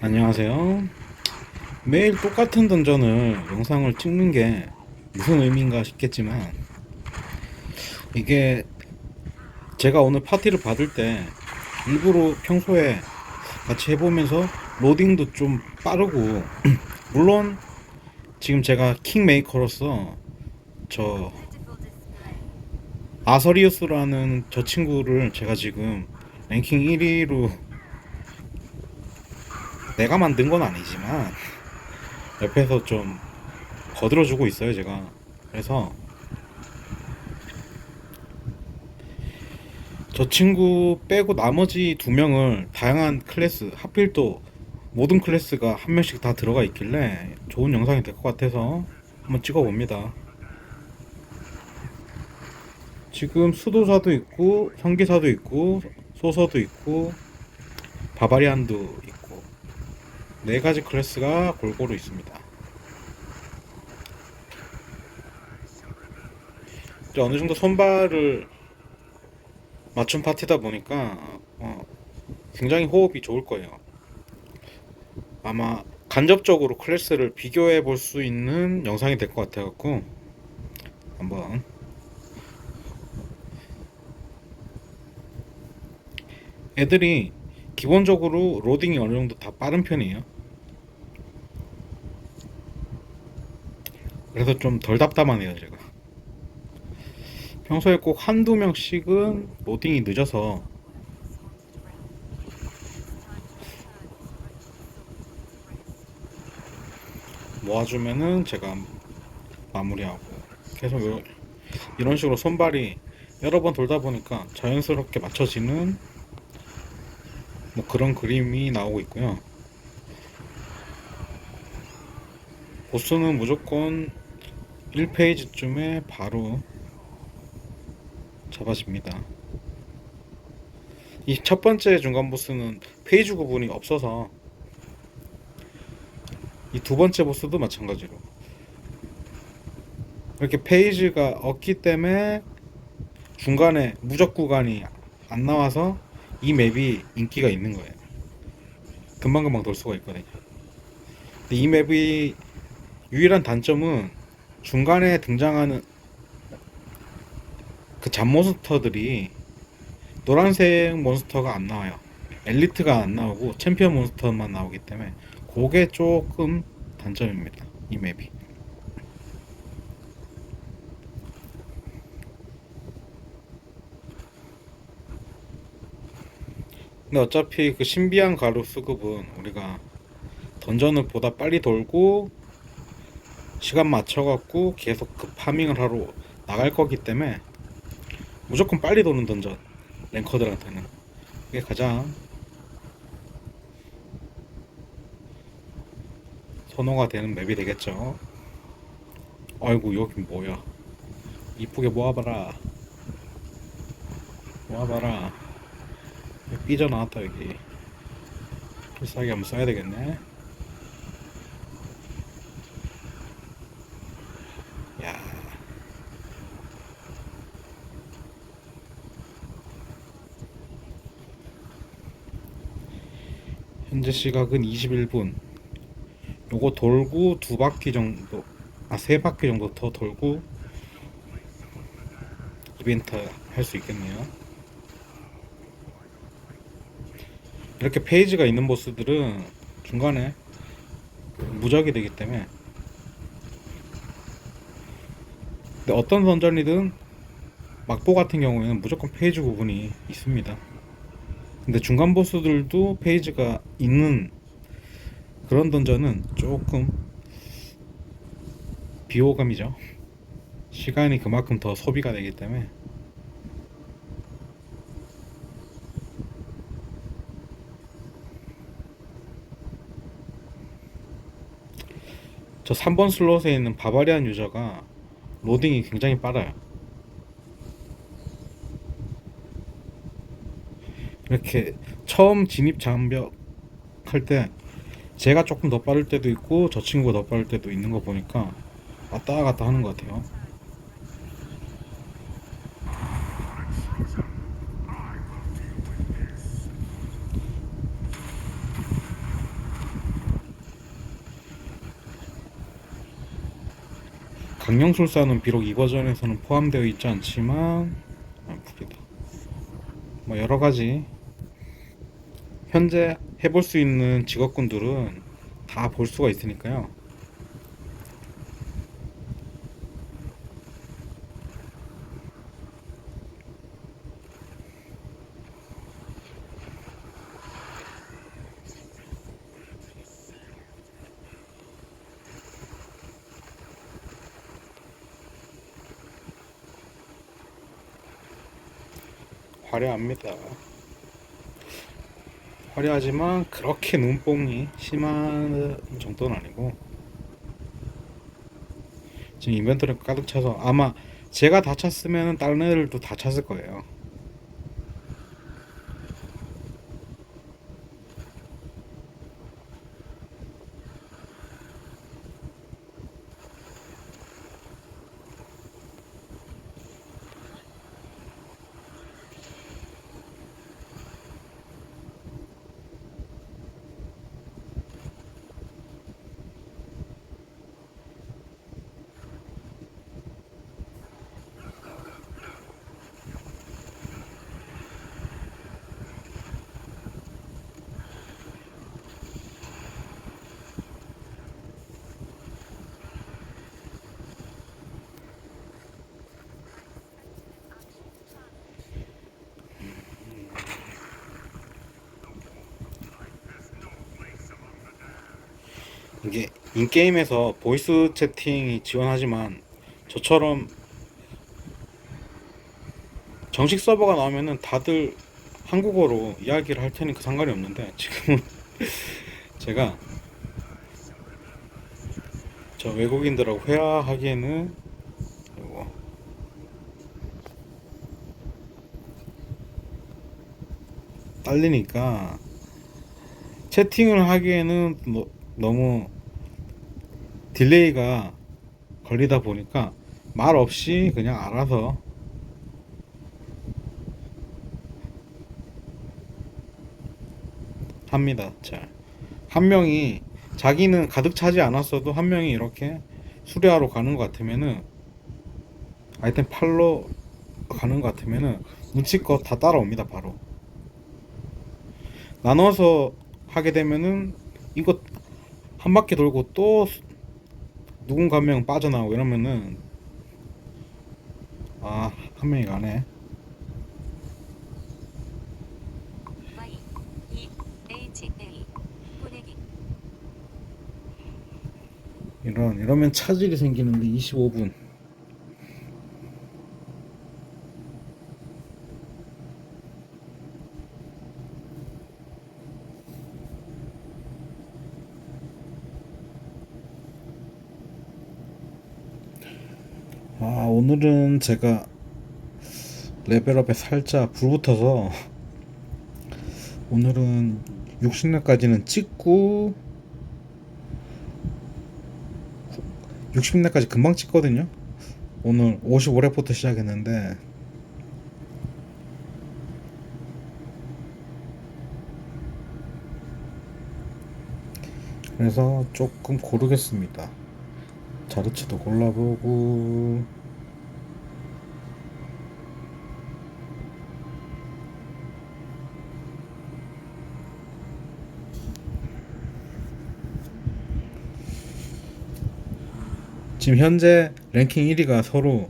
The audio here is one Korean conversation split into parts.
안녕하세요. 매일 똑같은 던전을 영상을 찍는 게 무슨 의미인가 싶겠지만 이게 제가 오늘 파티를 받을 때 일부러 평소에 같이 해보면서 로딩도 좀 빠르고 물론 지금 제가 킹메이커로서 저 아서리우스라는 저 친구를 제가 지금 랭킹 1위로 내가 만든 건 아니지만 옆에서 좀 거들어주고 있어요 제가. 그래서 저 친구 빼고 나머지 두 명을 다양한 클래스 하필 또 모든 클래스가 한 명씩 다 들어가 있길래 좋은 영상이 될 것 같아서 한번 찍어 봅니다. 지금 수도사도 있고 성기사도 있고 소서도 있고 바바리안도 네 가지 클래스가 골고루 있습니다. 이제 어느 정도 손발을 맞춘 파티다 보니까 어, 굉장히 호흡이 좋을 거예요. 아마 간접적으로 클래스를 비교해 볼 수 있는 영상이 될 것 같아 갖고 한번 애들이 기본적으로 로딩이 어느 정도 다 빠른 편이에요. 그래서 좀 덜 답답하네요, 제가. 평소에 꼭 한두 명씩은 로딩이 늦어서 모아주면은 제가 마무리하고 계속 요- 이런 식으로 손발이 여러 번 돌다 보니까 자연스럽게 맞춰지는 뭐 그런 그림이 나오고 있고요. 보스는 무조건 1페이지쯤에 바로 잡아집니다. 이 첫 번째 중간 보스는 페이지 구분이 없어서 이 두 번째 보스도 마찬가지로 이렇게 페이지가 없기 때문에 중간에 무적 구간이 안 나와서 이 맵이 인기가 있는 거예요. 금방금방 돌 수가 있거든요. 이 맵이 유일한 단점은 중간에 등장하는 그 잡몬스터들이 노란색 몬스터가 안 나와요. 엘리트가 안 나오고 챔피언 몬스터만 나오기 때문에 그게 조금 단점입니다. 이 맵이. 근데 어차피 그 신비한 가루 수급은 우리가 던전을 보다 빨리 돌고 시간 맞춰갖고 계속 그 파밍을 하러 나갈 거기 때문에 무조건 빨리 도는 던전 랭커들한테는. 그게 가장 선호가 되는 맵이 되겠죠. 아이고 여기 뭐야? 이쁘게 모아봐라. 모아봐라. 삐져나왔다 여기. 필살기 한번 써야 되겠네 야 현재 시각은 21분. 요거 돌고 두 바퀴 정도 아 세 바퀴 정도 더 돌고 이벤트 할 수 있겠네요. 이렇게 페이지가 있는 보스들은 중간에 무적이 되기 때문에. 근데 어떤 던전이든 막보 같은 경우에는 무조건 페이지 구분이 있습니다. 근데 중간 보스들도 페이지가 있는 그런 던전은 조금 비호감이죠. 시간이 그만큼 더 소비가 되기 때문에 저 3번 슬롯에 있는 바바리안 유저가 로딩이 굉장히 빨라요. 이렇게 처음 진입 장벽 할 때 제가 조금 더 빠를 때도 있고 저 친구가 더 빠를 때도 있는 거 보니까 왔다 갔다 하는 것 같아요. 강령술사는 비록 이 버전에서는 포함되어 있지 않지만 아프겠다. 뭐 여러 가지 현재 해볼 수 있는 직업군들은 다 볼 수가 있으니까요. 화려합니다. 화려하지만 그렇게 눈뽕이 심한 정도는 아니고 지금 인벤토리 가득 차서 아마 제가 다 찼으면 다른 애들도 다 찼을 거예요. 이게 인게임에서 보이스 채팅이 지원하지만 저처럼 정식 서버가 나오면은 다들 한국어로 이야기를 할 테니까 상관이 없는데 지금은 제가 저 외국인들하고 회화하기에는 이거. 딸리니까 채팅을 하기에는 뭐 너무 딜레이가 걸리다 보니까 말 없이 그냥 알아서 합니다. 잘. 한 명이 자기는 가득 차지 않았어도 한 명이 이렇게 수리하러 가는 것 같으면은 아이템 팔로 가는 것 같으면은 눈치껏 다 따라옵니다. 바로. 나눠서 하게 되면은 이거 한 바퀴 돌고 또 누군가 한 명 빠져나오고 이러면은 아 한 명이 가네. 이런 이러면 차질이 생기는데 25분 아 오늘은 제가 레벨업에 살짝 불 붙어서 오늘은 60렙까지는 찍고 60렙까지 금방 찍거든요. 오늘 55렙부터 시작했는데 그래서 조금 고르겠습니다. 자르치도 골라보고 지금 현재 랭킹 1위가 서로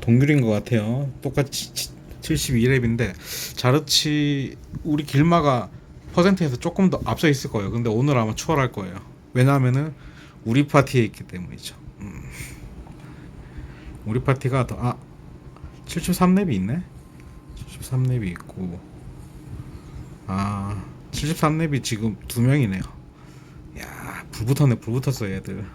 동률인 것 같아요. 똑같이 72렙인데 자르치 우리 길마가 퍼센트에서 조금 더 앞서 있을 거예요. 근데 오늘 아마 추월할 거예요. 왜냐하면은 우리 파티에 있기 때문이죠. 음. 우리 파티가 더 아 73렙이 있네. 73렙이 있고 아 73렙이 지금 두 명이네요. 야, 불 붙었네, 불 붙었어, 얘들.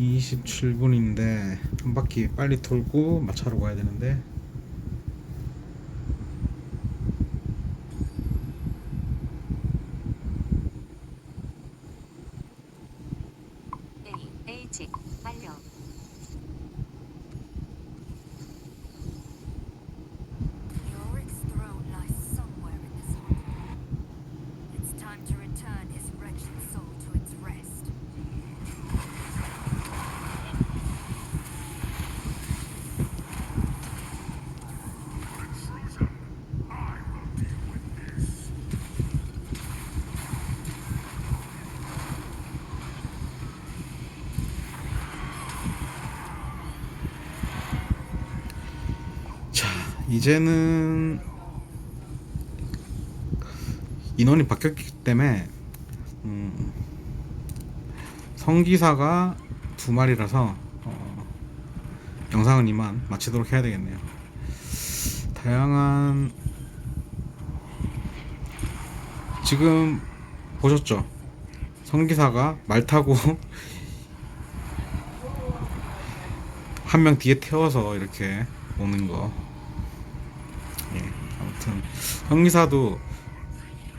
27분인데 한 바퀴 빨리 돌고 마차로 가야 되는데 이제는 인원이 바뀌었기 때문에 음, 성기사가 두 마리라서 어, 영상은 이만 마치도록 해야 되겠네요. 다양한 지금 보셨죠? 성기사가 말 타고 한 명 뒤에 태워서 이렇게 오는 거. 예, 아무튼 성기사도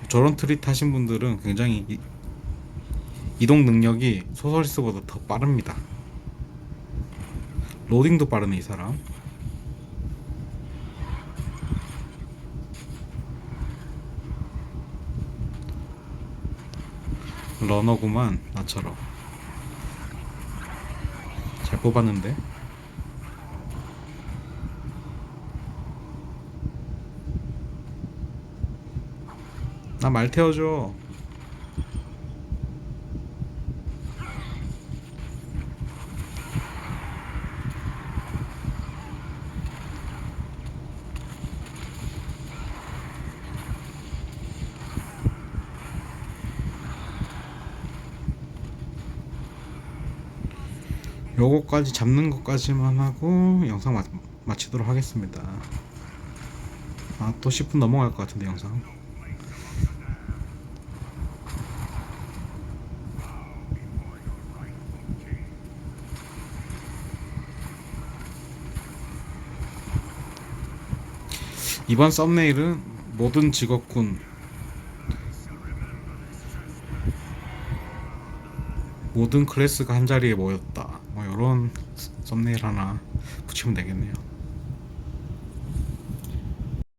저런 트리 타신 분들은 굉장히 이, 이동 능력이 소설리스보다 더 빠릅니다. 로딩도 빠르네 이 사람. 러너구만 나처럼 잘 뽑았는데 나 말 태워줘. 요거까지 잡는 것까지만 하고 영상 마, 마치도록 하겠습니다. 아 또 10분 넘어갈 것 같은데 영상 이번 썸네일은 모든 직업군. 모든 클래스가 한 자리에 모였다. 뭐 이런 썸네일 하나 붙이면 되겠네요